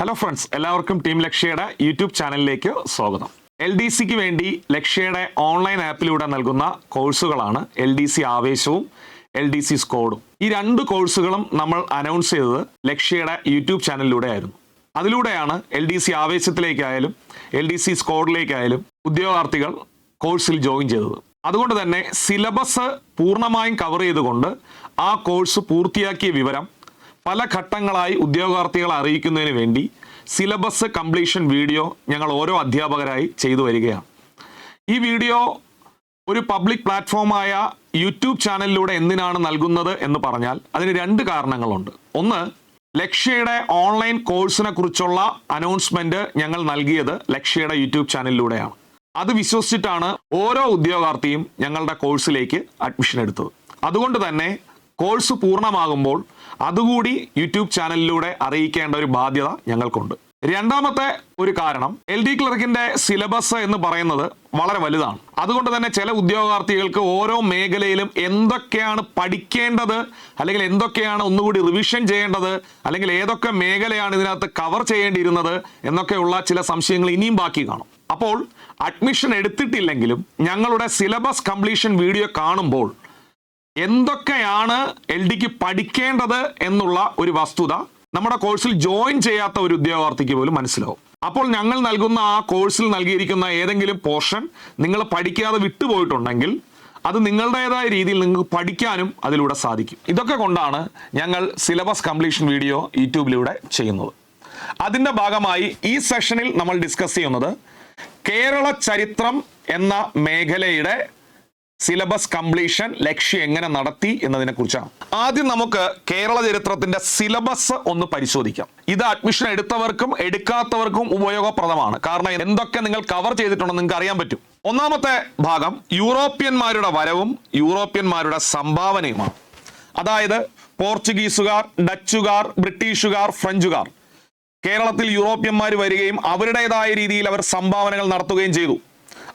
Hello friends എല്ലാവർക്കും team ലക്ഷ്യയുടെ YouTube ചാനലിലേക്ക് സ്വാഗതം. എൽ ഡി സിക്ക് വേണ്ടി ലക്ഷ്യയുടെ ഓൺലൈൻ ആപ്പിലൂടെ നൽകുന്ന കോഴ്സുകളാണ് എൽ ഡി സി ആവേശവും എൽ ഡി സി സ്കോഡും. ഈ രണ്ട് കോഴ്സുകളും നമ്മൾ അനൗൺസ് ചെയ്തത് ലക്ഷ്യയുടെ യൂട്യൂബ് ചാനലിലൂടെ ആയിരുന്നു അതിലൂടെയാണ് എൽ ഡി സി ആവേശത്തിലേക്കായാലും എൽ ഡി സി സ്കോഡിലേക്കായാലും ഉദ്യോഗാർത്ഥികൾ കോഴ്സിൽ ജോയിൻ ചെയ്തത്. അതുകൊണ്ട് തന്നെ സിലബസ് പൂർണമായും കവർ ചെയ്തുകൊണ്ട് ആ കോഴ്സ് പൂർത്തിയാക്കിയ വിവരം പല ഘട്ടങ്ങളായി ഉദ്യോഗാർത്ഥികളെ അറിയിക്കുന്നതിന് വേണ്ടി സിലബസ് കംപ്ലീഷൻ വീഡിയോ ഞങ്ങൾ ഓരോ അധ്യാപകരായി ചെയ്തു വരികയാണ്. ഈ വീഡിയോ ഒരു പബ്ലിക് പ്ലാറ്റ്ഫോമായ യൂട്യൂബ് ചാനലിലൂടെ എന്തിനാണ് നൽകുന്നത് എന്ന് പറഞ്ഞാൽ അതിന് രണ്ട് കാരണങ്ങളുണ്ട്. ഒന്ന് ലക്ഷ്യയുടെ ഓൺലൈൻ കോഴ്സിനെ കുറിച്ചുള്ള അനൗൺസ്മെന്റ് ഞങ്ങൾ നൽകിയത് ലക്ഷ്യയുടെ യൂട്യൂബ് ചാനലിലൂടെയാണ്. അത് വിശ്വസിച്ചിട്ടാണ് ഓരോ ഉദ്യോഗാർത്ഥിയും ഞങ്ങളുടെ കോഴ്സിലേക്ക് അഡ്മിഷൻ എടുത്തത്. അതുകൊണ്ട് തന്നെ കോഴ്സ് പൂർണമാകുമ്പോൾ അതുകൂടി യൂട്യൂബ് ചാനലിലൂടെ അറിയിക്കേണ്ട ഒരു ബാധ്യത ഞങ്ങൾക്കുണ്ട്. രണ്ടാമത്തെ ഒരു കാരണം എൽ ഡി ക്ലർക്കിന്റെ സിലബസ് എന്ന് പറയുന്നത് വളരെ വലുതാണ്. അതുകൊണ്ട് തന്നെ ചില ഉദ്യോഗാർത്ഥികൾക്ക് ഓരോ മേഖലയിലും എന്തൊക്കെയാണ് പഠിക്കേണ്ടത് അല്ലെങ്കിൽ എന്തൊക്കെയാണ് ഒന്നുകൂടി റിവിഷൻ ചെയ്യേണ്ടത് അല്ലെങ്കിൽ ഏതൊക്കെ മേഖലയാണ് ഇതിനകത്ത് കവർ ചെയ്യേണ്ടിയിരുന്നത് എന്നൊക്കെയുള്ള ചില സംശയങ്ങൾ ഇനിയും ബാക്കി കാണും. അപ്പോൾ അഡ്മിഷൻ എടുത്തിട്ടില്ലെങ്കിലും ഞങ്ങളുടെ സിലബസ് കംപ്ലീഷൻ വീഡിയോ കാണുമ്പോൾ എന്തൊക്കെയാണ് എൽ ഡിക്ക് പഠിക്കേണ്ടത് എന്നുള്ള ഒരു വസ്തുത നമ്മുടെ കോഴ്സിൽ ജോയിൻ ചെയ്യാത്ത ഒരു ഉദ്യോഗാർത്ഥിക്ക് പോലും മനസ്സിലാവും. അപ്പോൾ ഞങ്ങൾ നൽകുന്ന ആ കോഴ്സിൽ നൽകിയിരിക്കുന്ന ഏതെങ്കിലും പോർഷൻ നിങ്ങൾ പഠിക്കാതെ വിട്ടുപോയിട്ടുണ്ടെങ്കിൽ അത് നിങ്ങളുടേതായ രീതിയിൽ നിങ്ങൾക്ക് പഠിക്കാനും അതിലൂടെ സാധിക്കും. ഇതൊക്കെ കൊണ്ടാണ് ഞങ്ങൾ സിലബസ് കംപ്ലീഷൻ വീഡിയോ യൂട്യൂബിലൂടെ ചെയ്യുന്നത്. അതിന്റെ ഭാഗമായി ഈ സെഷനിൽ നമ്മൾ ഡിസ്കസ് ചെയ്യുന്നത് കേരള ചരിത്രം എന്ന മേഖലയുടെ സിലബസ് കംപ്ലീഷൻ ലക്ഷ്യം എങ്ങനെ നടത്തി എന്നതിനെ കുറിച്ചാണ് ആദ്യം നമുക്ക് കേരള ചരിത്രത്തിന്റെ സിലബസ് ഒന്ന് പരിശോധിക്കാം. ഇത് അഡ്മിഷൻ എടുത്തവർക്കും എടുക്കാത്തവർക്കും ഉപയോഗപ്രദമാണ്. കാരണം എന്തൊക്കെ നിങ്ങൾ കവർ ചെയ്തിട്ടുണ്ടെന്ന് നിങ്ങൾക്ക് അറിയാൻ പറ്റും. ഒന്നാമത്തെ ഭാഗം യൂറോപ്യന്മാരുടെ വരവും യൂറോപ്യന്മാരുടെ സംഭാവനയുമാണ്. അതായത് പോർച്ചുഗീസുകാർ ഡച്ചുകാർ ബ്രിട്ടീഷുകാർ ഫ്രഞ്ചുകാർ. കേരളത്തിൽ യൂറോപ്യന്മാർ വരികയും അവരുടേതായ രീതിയിൽ അവർ സംഭാവനകൾ നടത്തുകയും ചെയ്തു.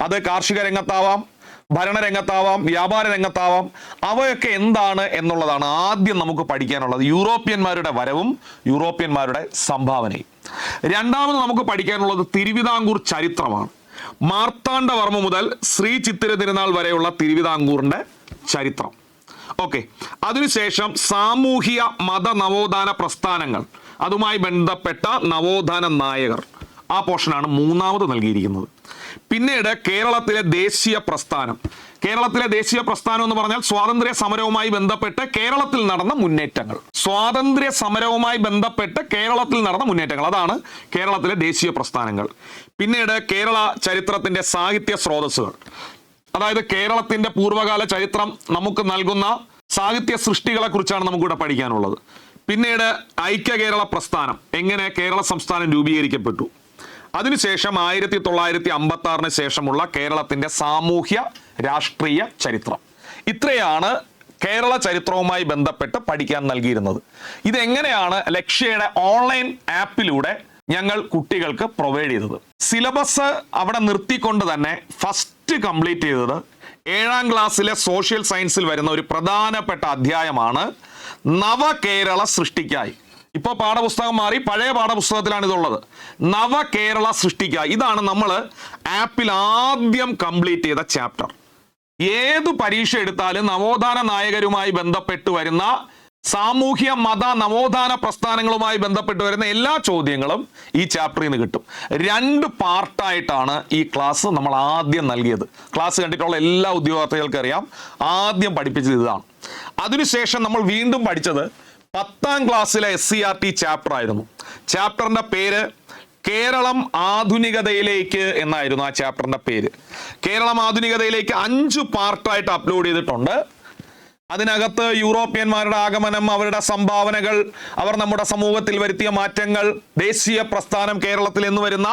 അത് കാർഷിക രംഗത്താവാം ഭരണരംഗത്താവാം വ്യാപാര രംഗത്താവാം അവയൊക്കെ എന്താണ് എന്നുള്ളതാണ് ആദ്യം നമുക്ക് പഠിക്കാനുള്ളത്. യൂറോപ്യന്മാരുടെ വരവും യൂറോപ്യന്മാരുടെ സംഭാവനയും. രണ്ടാമത് നമുക്ക് പഠിക്കാനുള്ളത് തിരുവിതാംകൂർ ചരിത്രമാണ്. മാർത്താണ്ഡവർമ്മ മുതൽ ശ്രീ ചിത്തിര തിരുനാൾ വരെയുള്ള തിരുവിതാംകൂറിന്റെ ചരിത്രം. ഓക്കെ. അതിനുശേഷം സാമൂഹിക മത നവോത്ഥാന പ്രസ്ഥാനങ്ങൾ. അതുമായി ബന്ധപ്പെട്ട നവോത്ഥാന നായകർ. ആ പോർഷനാണ് മൂന്നാമത് നൽകിയിരിക്കുന്നത്. പിന്നീട് കേരളത്തിലെ ദേശീയ പ്രസ്ഥാനം. കേരളത്തിലെ ദേശീയ പ്രസ്ഥാനം എന്ന് പറഞ്ഞാൽ സ്വാതന്ത്ര്യ സമരവുമായി ബന്ധപ്പെട്ട് കേരളത്തിൽ നടന്ന മുന്നേറ്റങ്ങൾ. സ്വാതന്ത്ര്യ സമരവുമായി ബന്ധപ്പെട്ട് കേരളത്തിൽ നടന്ന മുന്നേറ്റങ്ങൾ. അതാണ് കേരളത്തിലെ ദേശീയ പ്രസ്ഥാനങ്ങൾ. പിന്നീട് കേരള ചരിത്രത്തിന്റെ സാഹിത്യ സ്രോതസ്സുകൾ. അതായത് കേരളത്തിന്റെ പൂർവകാല ചരിത്രം നമുക്ക് നൽകുന്ന സാഹിത്യ സൃഷ്ടികളെ കുറിച്ചാണ് നമുക്കിവിടെ പഠിക്കാനുള്ളത്. പിന്നീട് ഐക്യ കേരള പ്രസ്ഥാനം. എങ്ങനെ കേരള സംസ്ഥാനം രൂപീകരിക്കപ്പെട്ടു? അതിനുശേഷം ആയിരത്തി തൊള്ളായിരത്തി അമ്പത്തി ആറിന് ശേഷമുള്ള കേരളത്തിന്റെ സാമൂഹ്യ രാഷ്ട്രീയ ചരിത്രം. ഇത്രയാണ് കേരള ചരിത്രവുമായി ബന്ധപ്പെട്ട് പഠിക്കാൻ നൽകിയിരുന്നത്. ഇതെങ്ങനെയാണ് ലക്ഷ്യയുടെ ഓൺലൈൻ ആപ്പിലൂടെ ഞങ്ങൾ കുട്ടികൾക്ക് പ്രൊവൈഡ് ചെയ്തത്? സിലബസ് അവിടെ നിർത്തിക്കൊണ്ട് തന്നെ ഫസ്റ്റ് കംപ്ലീറ്റ് ചെയ്തത് ഏഴാം ക്ലാസ്സിലെ സോഷ്യൽ സയൻസിൽ വരുന്ന ഒരു പ്രധാനപ്പെട്ട അധ്യായമാണ് നവകേരള സൃഷ്ടിക്കായി. ഇപ്പൊ പാഠപുസ്തകം മാറി പഴയ പാഠപുസ്തകത്തിലാണ് ഇതുള്ളത്. നവകേരള സൃഷ്ടിക്കുക. ഇതാണ് നമ്മൾ ആപ്പിൽ ആദ്യം കംപ്ലീറ്റ് ചെയ്ത ചാപ്റ്റർ. ഏത് പരീക്ഷ എടുത്താലും നവോത്ഥാന നായകരുമായി ബന്ധപ്പെട്ട് വരുന്ന സാമൂഹ്യ മത നവോത്ഥാന പ്രസ്ഥാനങ്ങളുമായി ബന്ധപ്പെട്ട് വരുന്ന എല്ലാ ചോദ്യങ്ങളും ഈ ചാപ്റ്ററിൽ നിന്ന് കിട്ടും. രണ്ട് പാർട്ടായിട്ടാണ് ഈ ക്ലാസ് നമ്മൾ ആദ്യം നൽകിയത്. ക്ലാസ് കണ്ടിട്ടുള്ള എല്ലാ ഉദ്യോഗാർത്ഥികൾക്കറിയാം ആദ്യം പഠിപ്പിച്ചത് ഇതാണ്. അതിനുശേഷം നമ്മൾ വീണ്ടും പഠിച്ചത് പത്താം ക്ലാസ്സിലെ S C R T chapter ആയിരുന്നു. ചാപ്റ്ററിന്റെ പേര് കേരളം ആധുനികതയിലേക്ക് എന്നായിരുന്നു ആ ചാപ്റ്ററിന്റെ പേര്. കേരളം ആധുനികതയിലേക്ക് അഞ്ച് പാർട്ടായിട്ട് അപ്ലോഡ് ചെയ്തിട്ടുണ്ട്. അതിനകത്ത് യൂറോപ്യന്മാരുടെ ആഗമനം അവരുടെ സംഭാവനകൾ അവർ നമ്മുടെ സമൂഹത്തിൽ വരുത്തിയ മാറ്റങ്ങൾ ദേശീയ പ്രസ്ഥാനം കേരളത്തിൽ എന്ന് വരുന്ന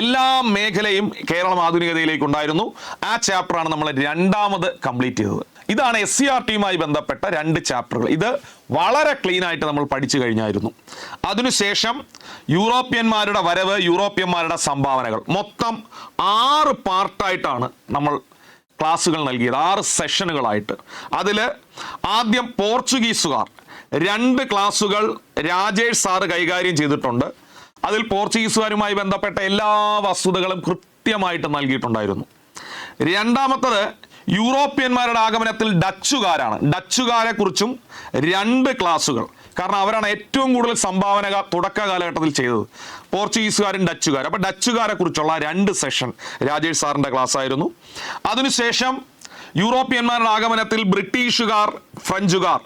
എല്ലാ മേഖലയും കേരളം ആധുനികതയിലേക്കുണ്ടായിരുന്നു ആ ചാപ്റ്ററാണ് നമ്മൾ രണ്ടാമത് കംപ്ലീറ്റ് ചെയ്തത്. ഇതാണ് എസ് സി ആർ ടിയുമായി ബന്ധപ്പെട്ട രണ്ട് ചാപ്റ്ററുകൾ ഇത് വളരെ ക്ലീൻ ആയിട്ട് നമ്മൾ പഠിച്ചു കഴിഞ്ഞായിരുന്നു. അതിനുശേഷം യൂറോപ്യന്മാരുടെ വരവ് യൂറോപ്യന്മാരുടെ സംഭാവനകൾ. മൊത്തം ആറ് പാർട്ടായിട്ടാണ് നമ്മൾ ക്ലാസ്സുകൾ നൽകിയത്. ആറ് സെഷനുകളായിട്ട് അതിൽ ആദ്യം പോർച്ചുഗീസുകാർ രണ്ട് ക്ലാസ്സുകൾ രാജേഷ് സാറ് കൈകാര്യം ചെയ്തിട്ടുണ്ട്. അതിൽ പോർച്ചുഗീസുകാരുമായി ബന്ധപ്പെട്ട എല്ലാ വസ്തുതകളും കൃത്യമായിട്ട് നൽകിയിട്ടുണ്ടായിരുന്നു. രണ്ടാമത്തത് യൂറോപ്യന്മാരുടെ ആഗമനത്തിൽ ഡച്ചുകാരാണ്. ഡച്ചുകാരെ കുറിച്ചും രണ്ട് ക്ലാസ്സുകൾ കാരണം അവരാണ് ഏറ്റവും കൂടുതൽ സംഭാവന ക- തുടക്ക കാലഘട്ടത്തിൽ ചെയ്തത്. പോർച്ചുഗീസുകാരും ഡച്ചുകാരും. അപ്പോൾ ഡച്ചുകാരെ കുറിച്ചുള്ള രണ്ട് സെഷൻ രാജേഷ് സാറിന്റെ ക്ലാസ് ആയിരുന്നു അതിനുശേഷം യൂറോപ്യന്മാരുടെ ആഗമനത്തിൽ ബ്രിട്ടീഷുകാർ ഫ്രഞ്ചുകാർ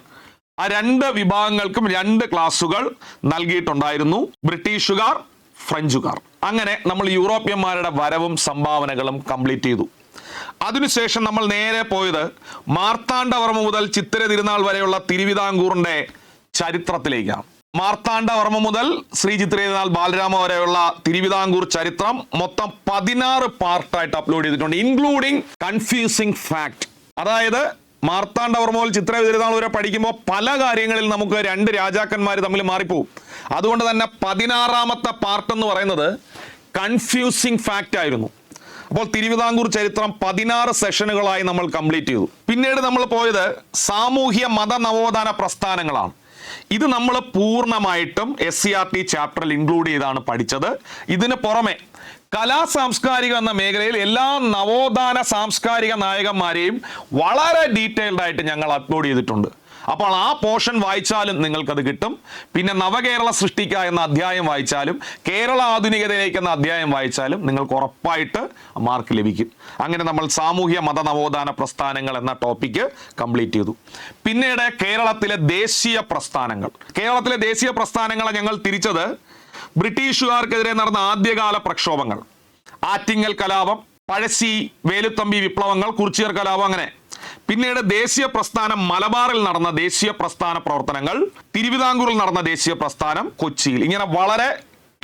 ആ രണ്ട് വിഭാഗങ്ങൾക്കും രണ്ട് ക്ലാസ്സുകൾ നൽകിയിട്ടുണ്ടായിരുന്നു. ബ്രിട്ടീഷുകാർ ഫ്രഞ്ചുകാർ. അങ്ങനെ നമ്മൾ യൂറോപ്യന്മാരുടെ വരവും സംഭാവനകളും കംപ്ലീറ്റ് ചെയ്തു. അതിനുശേഷം നമ്മൾ നേരെ പോയത് മാർത്താണ്ഡവർമ്മ മുതൽ ചിത്തിര തിരുനാൾ വരെയുള്ള തിരുവിതാംകൂറിന്റെ ചരിത്രത്തിലേക്കാണ്. മാർത്താണ്ഡവർമ്മ മുതൽ ശ്രീ ചിത്തിര തിരുനാൾ ബാലരാമ വരെയുള്ള തിരുവിതാംകൂർ ചരിത്രം മൊത്തം പതിനാറ് പാർട്ടായിട്ട് അപ്ലോഡ് ചെയ്തിട്ടുണ്ട് ഇൻക്ലൂഡിങ് കൺഫ്യൂസിങ് ഫാക്ട് അതായത് മാർത്താണ്ഡവർമ്മ മുതൽ ചിത്ര തിരുനാൾ വരെ പഠിക്കുമ്പോൾ പല കാര്യങ്ങളിൽ നമുക്ക് രണ്ട് രാജാക്കന്മാർ തമ്മിൽ മാറിപ്പോവും. അതുകൊണ്ട് തന്നെ പതിനാറാമത്തെ പാർട്ട് എന്ന് പറയുന്നത് കൺഫ്യൂസിങ് ഫാക്റ്റ് ആയിരുന്നു. അപ്പോൾ തിരുവിതാംകൂർ ചരിത്രം പതിനാറ് സെഷനുകളായി നമ്മൾ കംപ്ലീറ്റ് ചെയ്തു. പിന്നീട് നമ്മൾ പോയത് സാമൂഹ്യ മത നവോത്ഥാന പ്രസ്ഥാനങ്ങളാണ്. ഇത് നമ്മൾ പൂർണമായിട്ടും എസ് സി ആർ ടി ചാപ്റ്ററിൽ ഇൻക്ലൂഡ് ചെയ്താണ് പഠിച്ചത്. ഇതിന് പുറമെ കലാ സാംസ്കാരിക എന്ന മേഖലയിൽ എല്ലാ നവോത്ഥാന സാംസ്കാരിക നായകന്മാരെയും വളരെ ഡീറ്റെയിൽഡ് ആയിട്ട് ഞങ്ങൾ അപ്ലോഡ് ചെയ്തിട്ടുണ്ട്. അപ്പോൾ ആ പോർഷൻ വായിച്ചാലും നിങ്ങൾക്കത് കിട്ടും. പിന്നെ നവകേരള സൃഷ്ടിക്ക എന്ന അധ്യായം വായിച്ചാലും കേരള ആധുനികതയിലേക്ക് എന്ന അധ്യായം വായിച്ചാലും നിങ്ങൾക്ക് ഉറപ്പായിട്ട് മാർക്ക് ലഭിക്കും. അങ്ങനെ നമ്മൾ സാമൂഹ്യ മത നവോത്ഥാന പ്രസ്ഥാനങ്ങൾ എന്ന ടോപ്പിക്ക് കംപ്ലീറ്റ് ചെയ്തു. പിന്നീട് കേരളത്തിലെ ദേശീയ പ്രസ്ഥാനങ്ങൾ. കേരളത്തിലെ ദേശീയ പ്രസ്ഥാനങ്ങളെ ഞങ്ങൾ തിരിച്ചത് ബ്രിട്ടീഷുകാർക്കെതിരെ നടന്ന ആദ്യകാല പ്രക്ഷോഭങ്ങൾ. ആറ്റിങ്ങൽ കലാപം പഴശ്ശി വേലുത്തമ്പി വിപ്ലവങ്ങൾ കുറിച്ചിയർ കലാപം അങ്ങനെ പിന്നീട് ദേശീയ പ്രസ്ഥാനം മലബാറിൽ നടന്ന ദേശീയ പ്രസ്ഥാന പ്രവർത്തനങ്ങൾ തിരുവിതാംകൂറിൽ നടന്ന ദേശീയ പ്രസ്ഥാനം കൊച്ചിയിൽ. ഇങ്ങനെ വളരെ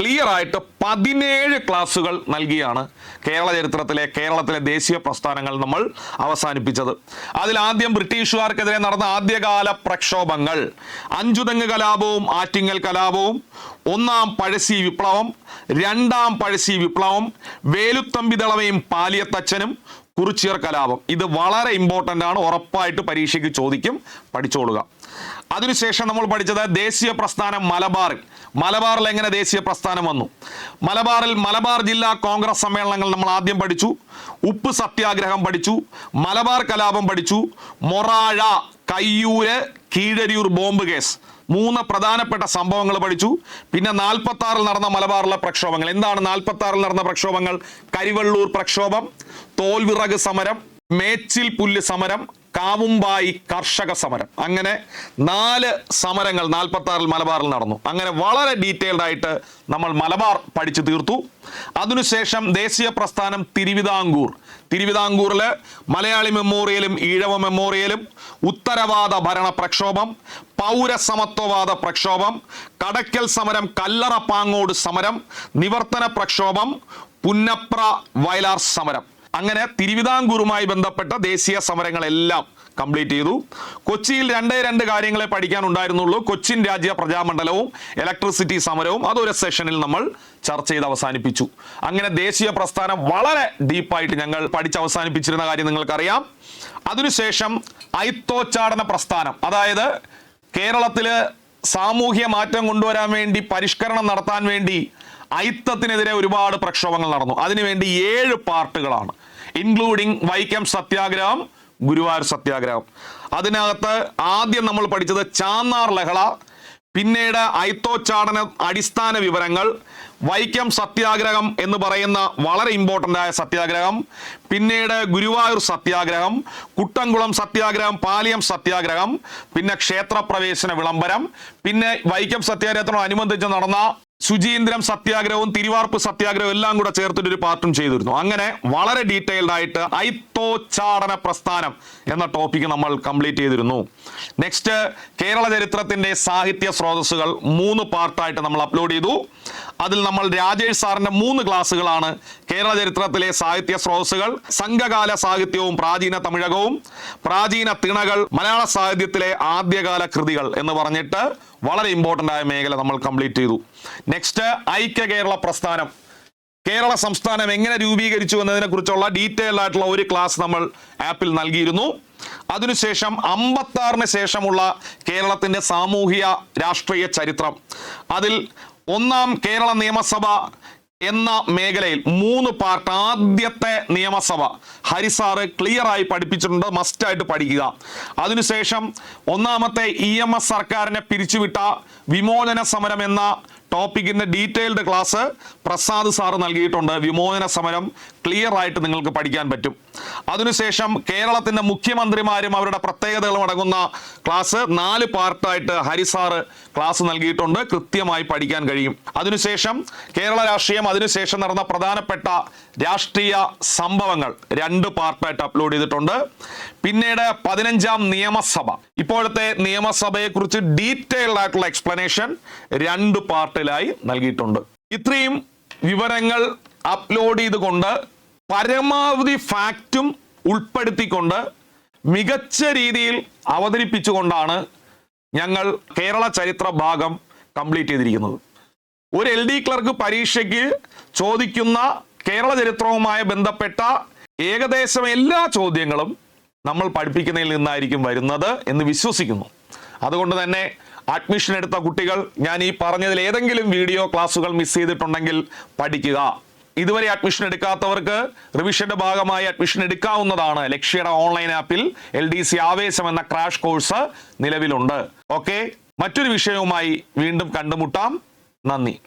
ക്ലിയർ ആയിട്ട് പതിനേഴ് ക്ലാസ്സുകൾ നൽകിയാണ് കേരള ചരിത്രത്തിലെ കേരളത്തിലെ ദേശീയ പ്രസ്ഥാനങ്ങൾ നമ്മൾ അവസാനിപ്പിച്ചത്. അതിൽ ആദ്യം ബ്രിട്ടീഷുകാർക്കെതിരെ നടന്ന ആദ്യകാല പ്രക്ഷോഭങ്ങൾ. അഞ്ചുതെങ്ങ് കലാപവും ആറ്റിങ്ങൽ കലാപവും ഒന്നാം പഴശ്ശി വിപ്ലവം രണ്ടാം പഴശ്ശി വിപ്ലവം വേലുത്തമ്പി ദളവയും പാലിയത്തച്ഛനും കുറിച്ചിയർ കലാപം. ഇത് വളരെ ഇമ്പോർട്ടന്റ് ആണ് ഉറപ്പായിട്ട് പരീക്ഷയ്ക്ക് ചോദിക്കും. പഠിച്ചോളുക. അതിനുശേഷം നമ്മൾ പഠിച്ചത് ദേശീയ പ്രസ്ഥാനം മലബാറിൽ. മലബാറിൽ എങ്ങനെ ദേശീയ പ്രസ്ഥാനം വന്നു? മലബാറിൽ മലബാർ ജില്ലാ കോൺഗ്രസ് സമ്മേളനങ്ങൾ നമ്മൾ ആദ്യം പഠിച്ചു. ഉപ്പ് സത്യാഗ്രഹം പഠിച്ചു. മലബാർ കലാപം പഠിച്ചു. Morazha Kayyur Keezhariyur bomb case. മൂന്ന് പ്രധാനപ്പെട്ട സംഭവങ്ങൾ പഠിച്ചു. പിന്നെ നാൽപ്പത്തി ആറിൽ നടന്ന മലബാറിലെ പ്രക്ഷോഭങ്ങൾ. എന്താണ് നാൽപ്പത്തി ആറിൽ നടന്ന പ്രക്ഷോഭങ്ങൾ? കരിവള്ളൂർ പ്രക്ഷോഭം തോൽവിറക് സമരം മേച്ചിൽ പുല്ല് സമരം കാവുമ്പായി കർഷക സമരം. അങ്ങനെ നാല് സമരങ്ങൾ നാൽപ്പത്തി ആറിൽ മലബാറിൽ നടന്നു. അങ്ങനെ വളരെ ഡീറ്റെയിൽഡ് ആയിട്ട് നമ്മൾ മലബാർ പഠിച്ചു തീർത്തു. അതിനുശേഷം ദേശീയ പ്രസ്ഥാനം തിരുവിതാംകൂർ. തിരുവിതാംകൂറിൽ മലയാളി മെമ്മോറിയലും ഈഴവ മെമ്മോറിയലും ഉത്തരവാദ ഭരണ പ്രക്ഷോഭം പൗരസമത്വവാദ പ്രക്ഷോഭം കടക്കൽ സമരം കല്ലറ പാങ്ങോട് സമരം നിവർത്തന പ്രക്ഷോഭം പുന്നപ്ര വയലാർ സമരം. അങ്ങനെ തിരുവിതാംകൂറുമായി ബന്ധപ്പെട്ട ദേശീയ സമരങ്ങളെല്ലാം കംപ്ലീറ്റ് ചെയ്തു. കൊച്ചിയിൽ രണ്ടേ രണ്ട് കാര്യങ്ങളെ പഠിക്കാനുണ്ടായിരുന്നുള്ളൂ കൊച്ചിൻ രാജ്യ പ്രജാമണ്ഡലവും ഇലക്ട്രിസിറ്റി സമരവും അതൊരു സെഷനിൽ നമ്മൾ ചർച്ച ചെയ്ത് അവസാനിപ്പിച്ചു. അങ്ങനെ ദേശീയ പ്രസ്ഥാനം വളരെ ഡീപ്പായിട്ട് ഞങ്ങൾ പഠിച്ച് അവസാനിപ്പിച്ചിരുന്ന കാര്യം നിങ്ങൾക്കറിയാം. അതിനുശേഷം ഐത്തോച്ചാടന പ്രസ്ഥാനം അതായത് കേരളത്തിൽ സാമൂഹ്യ മാറ്റം കൊണ്ടുവരാൻ വേണ്ടി പരിഷ്കരണം നടത്താൻ വേണ്ടി അയിത്തത്തിനെതിരെ ഒരുപാട് പ്രക്ഷോഭങ്ങൾ നടന്നു. അതിനുവേണ്ടി ഏഴ് പാർട്ടുകളാണ്. ഇൻക്ലൂഡിങ് വൈക്കം സത്യാഗ്രഹം ഗുരുവായൂർ സത്യാഗ്രഹം. അതിനകത്ത് ആദ്യം നമ്മൾ പഠിച്ചത് ചാന്നാർ ലഹള പിന്നീട് ഐത്തോച്ചാടന അടിസ്ഥാന വിവരങ്ങൾ വൈക്കം സത്യാഗ്രഹം എന്ന് പറയുന്ന വളരെ ഇമ്പോർട്ടന്റ് ആയ സത്യാഗ്രഹം പിന്നീട് ഗുരുവായൂർ സത്യാഗ്രഹം കുട്ടംകുളം സത്യാഗ്രഹം പാലിയം സത്യാഗ്രഹം പിന്നെ ക്ഷേത്രപ്രവേശന വിളംബരം പിന്നെ വൈക്കം സത്യാഗ്രഹത്തിനോടനുബന്ധിച്ച് നടന്ന ശുചീന്ദ്രം സത്യാഗ്രഹവും തിരുവാർപ്പ് സത്യാഗ്രഹവും എല്ലാം കൂടെ ചേർത്തിട്ട് ഒരു പാർട്ടും ചെയ്തിരുന്നു. അങ്ങനെ വളരെ ഡീറ്റെയിൽഡ് ആയിട്ട് ഐത്തോച്ചാടന പ്രസ്ഥാനം എന്ന ടോപ്പിക് നമ്മൾ കംപ്ലീറ്റ് ചെയ്തിരുന്നു. നെക്സ്റ്റ് കേരള ചരിത്രത്തിന്റെ സാഹിത്യ സ്രോതസ്സുകൾ മൂന്ന് പാർട്ടായിട്ട് നമ്മൾ അപ്ലോഡ് ചെയ്തു. അതിൽ നമ്മൾ രാജേഷ് സാറിന്റെ മൂന്ന് ക്ലാസ്സുകളാണ് കേരള ചരിത്രത്തിലെ സാഹിത്യ സ്രോതസ്സുകൾ സംഘകാല സാഹിത്യവും പ്രാചീന തമിഴകവും പ്രാചീന തിണകൾ മലയാള സാഹിത്യത്തിലെ ആദ്യകാല കൃതികൾ എന്ന് പറഞ്ഞിട്ട് വളരെ ഇമ്പോർട്ടന്റ് ആയ മേഖല നമ്മൾ കംപ്ലീറ്റ് ചെയ്തു. നെക്സ്റ്റ് ഐക്യ കേരള പ്രസ്ഥാനം. കേരള സംസ്ഥാനം എങ്ങനെ രൂപീകരിച്ചു എന്നതിനെക്കുറിച്ചുള്ള ഡീറ്റെയിൽഡ് ആയിട്ടുള്ള ഒരു ക്ലാസ് നമ്മൾ ആപ്പിൽ നൽകിയിരുന്നു. അതിനുശേഷം അമ്പത്താറിന് ശേഷമുള്ള കേരളത്തിന്റെ സാമൂഹിക രാഷ്ട്രീയ ചരിത്രം. അതിൽ ഒന്നാം കേരള നിയമസഭ എന്ന മേഖലയിൽ മൂന്ന് പാർട്ട് ആദ്യത്തെ നിയമസഭ. ഹരിസാറ് ക്ലിയർ ആയി പഠിപ്പിച്ചിട്ടുണ്ട് മസ്റ്റായിട്ട് പഠിക്കുക. അതിനുശേഷം ഒന്നാമത്തെ ഇ എം എസ് സർക്കാരിനെ പിരിച്ചുവിട്ട വിമോചന സമരം എന്ന ടോപ്പിക്കിന്റെ ഡീറ്റെയിൽഡ് ക്ലാസ് പ്രസാദ് സാറ് നൽകിയിട്ടുണ്ട്. വിമോചന സമരം ക്ലിയർ ആയിട്ട് നിങ്ങൾക്ക് പഠിക്കാൻ പറ്റും. അതിനുശേഷം കേരളത്തിന്റെ മുഖ്യമന്ത്രിമാരും അവരുടെ പ്രത്യേകതകളും അടങ്ങുന്ന ക്ലാസ് നാല് പാർട്ടായിട്ട് ഹരിസാറ് ക്ലാസ് നൽകിയിട്ടുണ്ട്. കൃത്യമായി പഠിക്കാൻ കഴിയും. അതിനുശേഷം കേരള രാഷ്ട്രീയം അതിനുശേഷം നടന്ന പ്രധാനപ്പെട്ട രാഷ്ട്രീയ സംഭവങ്ങൾ രണ്ട് പാർട്ടായിട്ട് അപ്ലോഡ് ചെയ്തിട്ടുണ്ട്. പിന്നീട് പതിനഞ്ചാം നിയമസഭ. ഇപ്പോഴത്തെ നിയമസഭയെക്കുറിച്ച് ഡീറ്റെയിൽഡ് ആയിട്ടുള്ള എക്സ്പ്ലനേഷൻ രണ്ട് പാർട്ടിലായി നൽകിയിട്ടുണ്ട്. ഇത്രയും വിവരങ്ങൾ അപ്ലോഡ് ചെയ്തുകൊണ്ട് പരമാവധി ഫാക്റ്റും ഉൾപ്പെടുത്തിക്കൊണ്ട് മികച്ച രീതിയിൽ അവതരിപ്പിച്ചുകൊണ്ടാണ് ഞങ്ങൾ കേരള ചരിത്ര ഭാഗം കംപ്ലീറ്റ് ചെയ്തിരിക്കുന്നത്. ഒരു എൽ ഡി ക്ലർക്ക് പരീക്ഷയ്ക്ക് ചോദിക്കുന്ന കേരള ചരിത്രവുമായി ബന്ധപ്പെട്ട ഏകദേശം എല്ലാ ചോദ്യങ്ങളും നമ്മൾ പഠിപ്പിക്കുന്നതിൽ നിന്നായിരിക്കും വരുന്നത് എന്ന് വിശ്വസിക്കുന്നു. അതുകൊണ്ട് തന്നെ അഡ്മിഷൻ എടുത്ത കുട്ടികൾ ഞാൻ ഈ പറഞ്ഞതിൽ ഏതെങ്കിലും വീഡിയോ ക്ലാസ്സുകൾ മിസ് ചെയ്തിട്ടുണ്ടെങ്കിൽ പഠിക്കുക. ഇതുവരെ അഡ്മിഷൻ എടുക്കാത്തവർക്ക് റിവിഷന്റെ ഭാഗമായി അഡ്മിഷൻ എടുക്കാവുന്നതാണ്. ലക്ഷ്യയുടെ ഓൺലൈൻ ആപ്പിൽ എൽ ഡി സി ആവേശം എന്ന ക്രാഷ് കോഴ്സ് നിലവിലുണ്ട്. ഓക്കെ മറ്റൊരു വിഷയവുമായി വീണ്ടും കണ്ടുമുട്ടാം. നന്ദി.